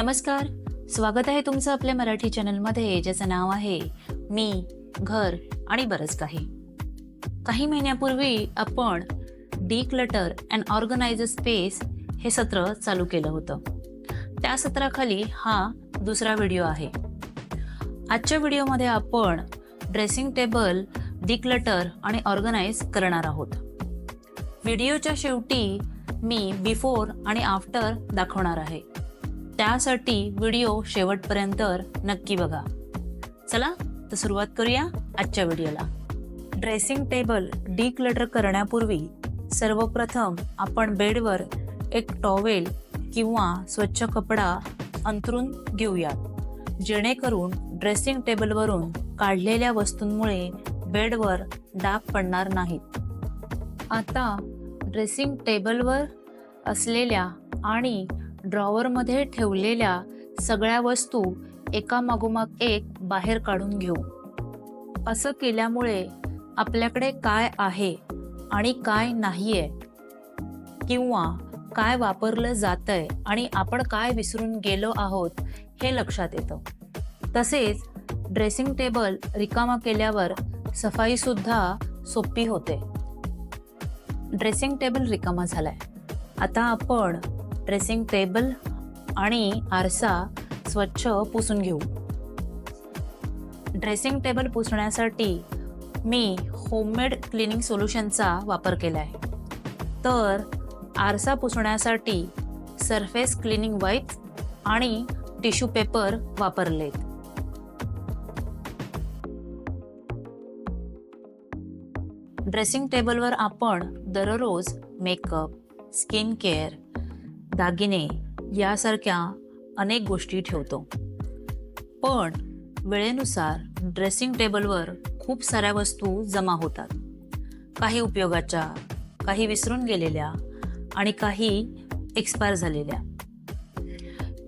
नमस्कार. स्वागत आहे तुमचं आपल्या मराठी चॅनलमध्ये ज्याचं नाव आहे मी घर आणि बरंच काही. काही महिन्यापूर्वी आपण declutter and organiser space हे सत्र चालू केलं होतं. त्या सत्राखाली हा दुसरा व्हिडिओ आहे. आजच्या व्हिडिओमध्ये आपण ड्रेसिंग टेबल डिक्लटर आणि ऑर्गनाईज करणार आहोत. व्हिडिओच्या शेवटी मी बिफोर आणि आफ्टर दाखवणार आहे. त्यासाठी व्हिडिओ शेवटपर्यंत नक्की बघा. चला तर सुरुवात करूया आजच्या व्हिडिओला. ड्रेसिंग टेबल डिक्लटर करण्यापूर्वी सर्वप्रथम आपण बेडवर एक टॉवेल किंवा स्वच्छ कपडा अंतरून घेऊयात जेणेकरून ड्रेसिंग टेबलवरून काढलेल्या वस्तूंमुळे बेडवर डाग पडणार नाहीत. आता ड्रेसिंग टेबलवर असलेल्या आणि ड्रॉवरमध्ये ठेवलेल्या सगळ्या वस्तू एकामागोमाग एक बाहेर काढून घेऊ. असं केल्यामुळे आपल्याकडे काय आहे आणि काय नाही आहे किंवा काय वापरलं जातंय आणि आपण काय विसरून गेलो आहोत हे लक्षात येतं. तसेच ड्रेसिंग टेबल रिकामा केल्यावर सफाईसुद्धा सोपी होते. ड्रेसिंग टेबल रिकामा झालाय. आता आपण ड्रेसिंग टेबल आणि आरसा स्वच्छ पुसून घेऊ. ड्रेसिंग टेबल पुसण्यासाठी मी होममेड क्लिनिंग सोल्युशनचा वापर केला आहे तर आरसा पुसण्यासाठी सरफेस क्लिनिंग वाईप आणि टिश्यू पेपर वापरलेत. ड्रेसिंग टेबलवर आपण दररोज मेकअप स्किन केअर दागिने यासारख्या अनेक गोष्टी ठेवतो. पण वेळेनुसार ड्रेसिंग टेबलवर खूप साऱ्या वस्तू जमा होतात. काही उपयोगाच्या काही विसरून गेलेल्या आणि काही एक्सपायर झालेल्या.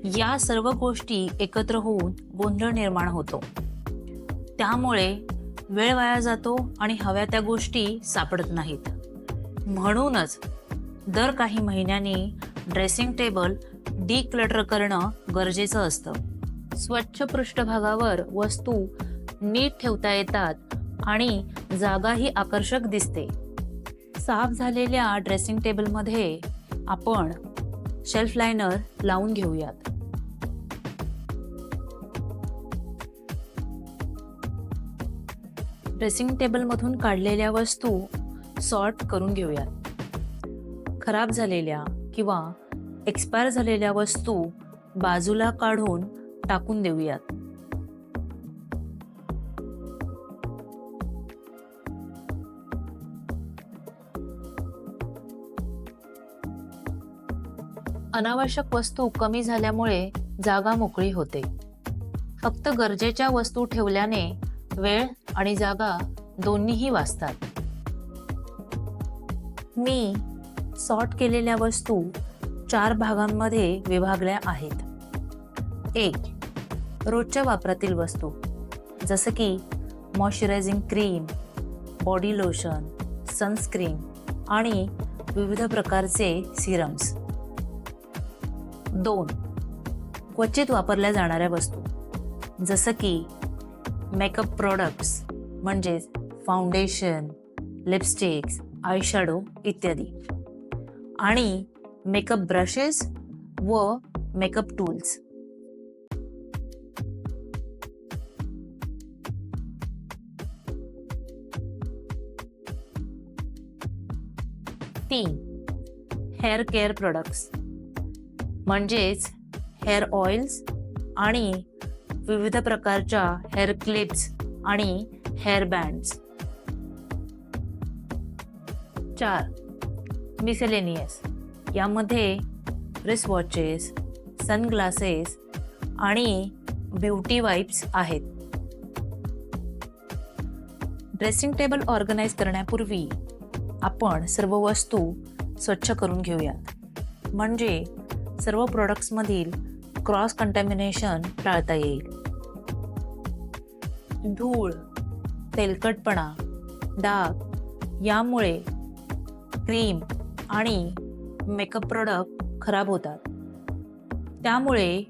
या सर्व गोष्टी एकत्र होऊन गोंधळ निर्माण होतो. त्यामुळे वेळ वाया जातो आणि हव्या त्या गोष्टी सापडत नाहीत. म्हणूनच दर काही महिन्यांनी ड्रेसिंग टेबल डिक्लटर करणं गरजेचं असतं. स्वच्छ पृष्ठभागावर वस्तू नीट ठेवता येतात आणि जागाही आकर्षक दिसते. साफ झालेल्या ड्रेसिंग टेबलमध्ये आपण शेल्फ लायनर लावून घेऊयात. ड्रेसिंग टेबलमधून काढलेल्या वस्तू सॉर्ट करून घेऊयात. खराब झालेल्या किंवा एक्सपायर झालेल्या वस्तू बाजूला काढून टाकून देऊयात. अनावश्यक वस्तू कमी झाल्यामुळे जागा मोकळी होते. फक्त गरजेच्या वस्तू ठेवल्याने वेळ आणि जागा दोन्हीही वाचतात. मी सॉर्ट केलेल्या वस्तू चार भागांमध्ये विभागल्या आहेत. एक रोजच्या वापरातील वस्तू जसं की moisturising cream body lotion sunscreen आणि विविध प्रकारचे सिरम्स दोन क्वचित वापरल्या जाणाऱ्या वस्तू जसं की मेकअप प्रोडक्ट्स म्हणजेच फाउंडेशन लिपस्टिक्स आयशॅडो इत्यादी. आणि मेकअप ब्रशेस व मेकअप टूल्स तीन हेअर केअर प्रोडक्ट्स म्हणजेच हेअर ऑइल्स आणि विविध प्रकारच्या हेअर क्लिप्स आणि हेअर बँड्स चार मिसेलेनियस. यामध्ये रिस वॉचेस सनग्लासेस आणि ब्युटी वाईप्स आहेत. ड्रेसिंग टेबल ऑर्गनाईज करण्यापूर्वी आपण सर्व वस्तू स्वच्छ करून घेऊयात म्हणजे सर्व प्रोडक्ट्समधील क्रॉस कंटॅमिनेशन टाळता येईल. धूळ तेलकटपणा डाग यामुळे क्रीम आणि मेकअप प्रोडक्ट खराब होतात. त्यामुळे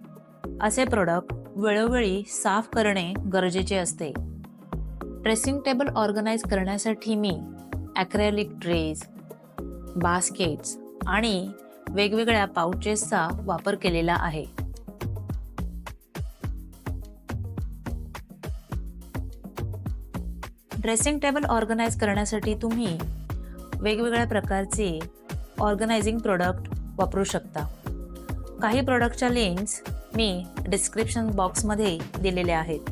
असे प्रोडक्ट वेळोवेळी साफ करणे गरजेचे असते. ड्रेसिंग टेबल ऑर्गनाईज करण्यासाठी मी ॲक्रेलिक ट्रेज बास्केट्स आणि वेगवेगळ्या पाउचेसचा वापर केलेला आहे. ड्रेसिंग टेबल ऑर्गनाईज करण्यासाठी तुम्ही वेगवेगळ्या प्रकारचे ऑर्गनायझिंग प्रोडक्ट वापरू शकता. काही प्रोडक्टच्या लिंक्स मी डिस्क्रिप्शन बॉक्समध्ये दिलेल्या आहेत.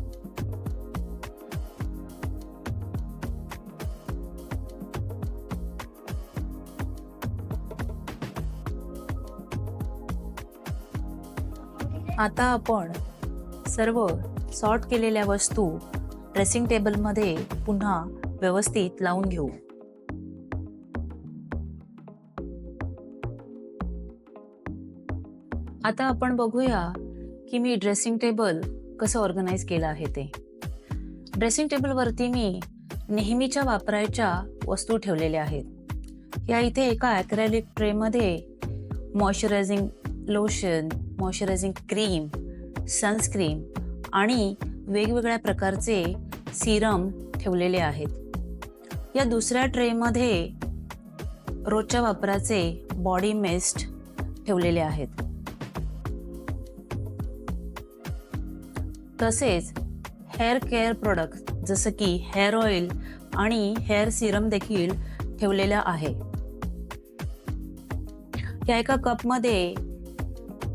आता आपण सर्व सॉर्ट केलेल्या वस्तू ड्रेसिंग टेबलमध्ये पुन्हा व्यवस्थित लावून घेऊ. आता आपण बघूया की मी ड्रेसिंग टेबल कसं ऑर्गनाईज केलं आहे ते. ड्रेसिंग टेबलवरती मी नेहमीच्या वापरायच्या वस्तू ठेवलेल्या आहेत. या इथे एका acrylic ट्रेमध्ये moisturising lotion moisturising cream sunscreen आणि वेगवेगळ्या प्रकारचे सिरम ठेवलेले आहेत. या दुसऱ्या ट्रेमध्ये रोजच्या वापराचे बॉडी मिस्ट ठेवलेले आहेत. तसेच हेअर केअर प्रोडक्ट जसं की हेअर ऑइल आणि हेअर सिरम देखील ठेवलेलं आहे. या एका कपमध्ये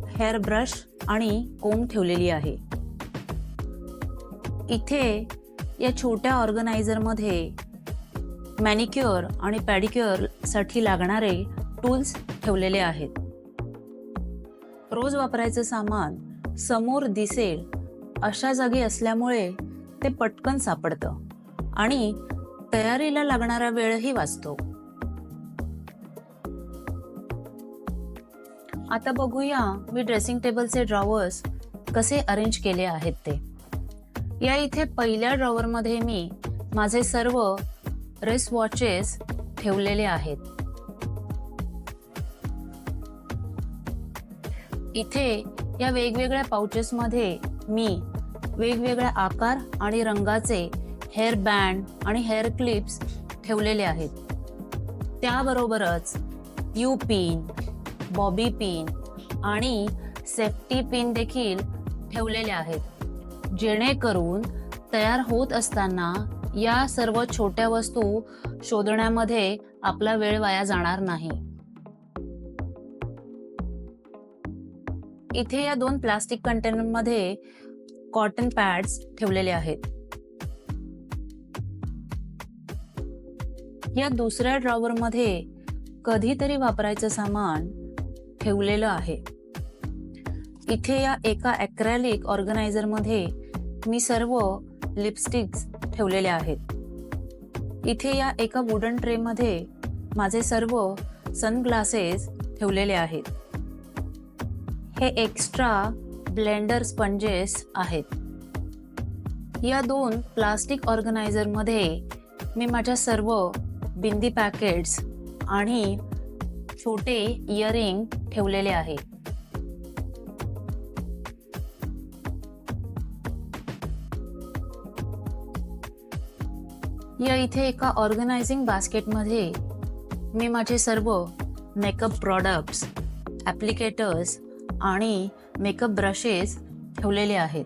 हेअर ब्रश आणि कोंब ठेवलेली आहे. इथे या छोट्या ऑर्गनायझरमध्ये मॅनिक्युअर आणि पॅडिक्युअरसाठी लागणारे टूल्स ठेवलेले आहेत. रोज वापरायचं सामान समोर दिसेल अशा जागी असल्यामुळे ते पटकन सापडतं आणि तयारीला लागणारा वेळही वाचतो. आता बघूया मी ड्रेसिंग टेबलचे ड्रॉवर्स कसे अरेंज केले आहेत ते. या इथे पहिल्या ड्रॉवरमध्ये मी माझे सर्व रेस वॉचेस ठेवलेले आहेत. इथे या वेगवेगळ्या पाउचेसमध्ये मी वेगवेगळ्या आकार आणि रंगाचे हेअर बँड आणि हेअर क्लिप्स ठेवलेले आहेत. त्याबरोबरच यू पिन बॉबी पिन आणि सेफ्टी पिन देखील ठेवलेले आहेत. जेणेकरून तयार होत असताना या सर्व छोट्या वस्तू शोधण्यामध्ये आपला वेळ वाया जाणार नाही. इथे या दोन प्लास्टिक कंटेनरमध्ये कॉटन पॅड्स ठेवलेले आहेत. या दुसऱ्या ड्रॉवरमध्ये कधीतरी वापरायचं सामान ठेवलेलं आहे. इथे या एका ॲक्रॅलिक ऑर्गनायझरमध्ये मी सर्व लिपस्टिक्स ठेवलेले आहेत. इथे या एका वुडन ट्रेमध्ये माझे सर्व सनग्लासेस ठेवलेले आहेत. हे एक्स्ट्रा ब्लेंडर स्पंजेस आहेत. या दोन प्लास्टिक ऑर्गनायझरमध्ये मी माझ्या सर्व बिंदी पॅकेट्स आणि छोटे इयरिंग ठेवलेले आहे. या इथे एका ऑर्गनायझिंग बास्केटमध्ये मी माझे सर्व मेकअप प्रॉडक्ट्स ॲप्लिकेटर्स आणि मेकअप ब्रशेस ठेवलेले आहेत.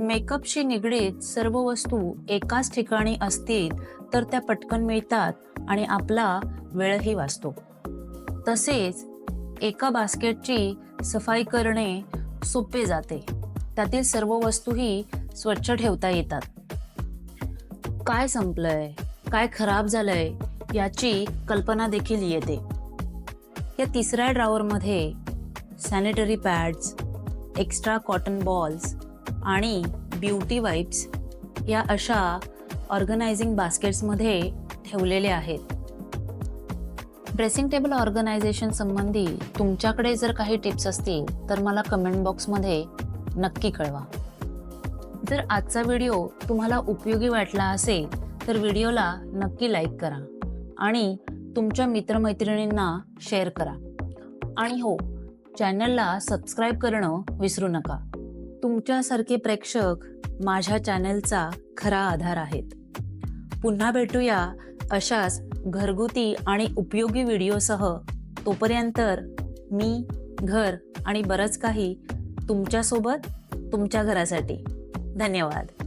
मेकअपशी निगडीत सर्व वस्तू एकाच ठिकाणी असतील तर त्या पटकन मिळतात आणि आपला वेळही वाचतो. तसेच एका बास्केटची सफाई करणे सोपे जाते. त्यातील सर्व वस्तूही स्वच्छ ठेवता येतात. काय संपलंय? काय खराब झालंय? याची कल्पना देखील येते. या तिसऱ्या ड्रावरमध्ये sanitary pads extra cotton balls आणि ब्युटी वाईप्स या अशा ऑर्गनायझिंग बास्केट्समध्ये ठेवलेले आहेत. ड्रेसिंग टेबल ऑर्गनायझेशन संबंधी तुमच्याकडे जर काही टिप्स असतील तर मला कमेंट बॉक्समध्ये नक्की कळवा. जर आजचा व्हिडिओ तुम्हाला उपयोगी वाटला असेल तर व्हिडिओला नक्की लाईक करा आणि तुमच्या मित्रमैत्रिणींना शेअर करा. आणि हो चॅनलला सबस्क्राईब करणं विसरू नका. तुमच्यासारखे प्रेक्षक माझ्या चॅनलचा खरा आधार आहेत. पुन्हा भेटूया अशाच घरगुती आणि उपयोगी व्हिडिओसह. तोपर्यंत मी घर आणि बरंच काही तुमच्यासोबत तुमच्या घरासाठी. धन्यवाद.